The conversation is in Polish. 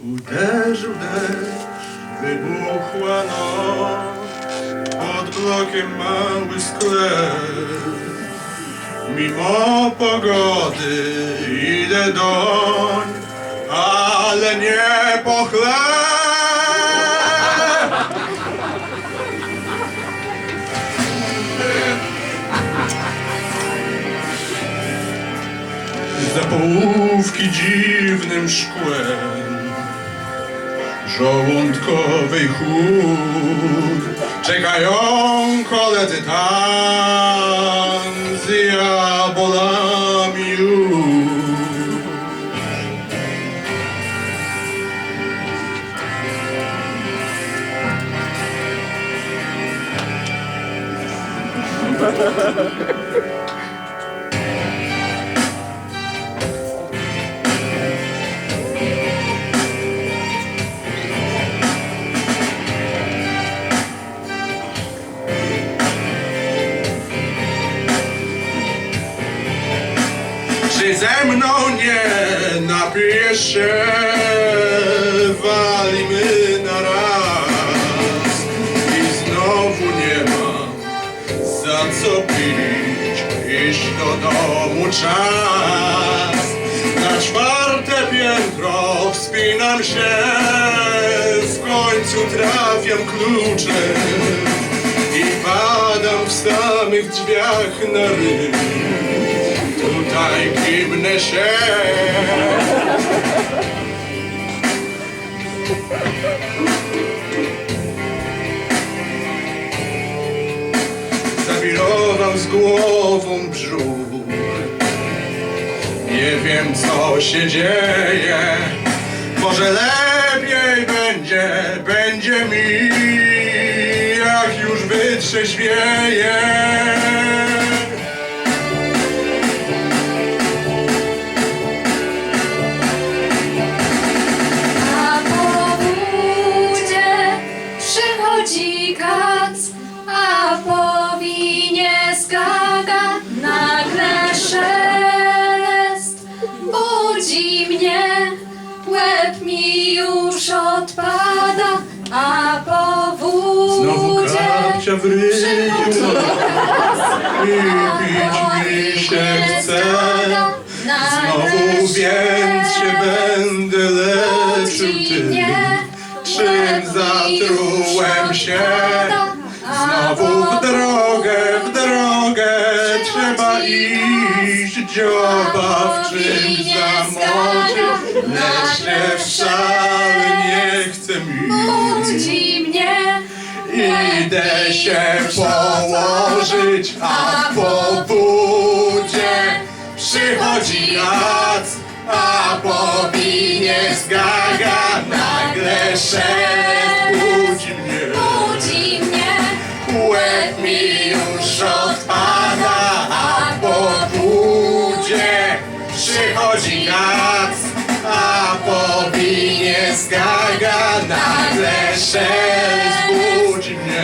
Uderzył deszcz, wybuchła noc, pod blokiem mały sklep. Mimo pogody idę doń, ale nie po chleb. Połówki dziwnym szkłem żołądkowej chór czekają koledzy tam z jabolami już. Czy nie napijesz się? Walimy na raz i znowu nie ma za co pić, iść do domu czas. Na czwarte piętro wspinam się, w końcu trafiam kluczem i padam w samych drzwiach na ryb. Się Zawirował z głową brzuch. Nie wiem co się dzieje. Może lepiej będzie, będzie mi Jak już wytrzeźwieje Mnie, łeb mi już odpada, a po Znowu budzie kapcia w ryju. I pić mi się chce. Znowu więc się będę leczył tym Czym zatrułem się. Znowu w drogę, w drogę Trzeba iść. dzioba w zamoczyć Lecz się wcale nie chce mi Budzi mnie, Idę się położyć, a po budzie przychodzi kac, a po winie zgaga nagle szelest budzi mnie. budzi mnie. Łeb mi już odpada, a po budzie przychodzi kac, zgaga nagle szelest. Budzi mnie,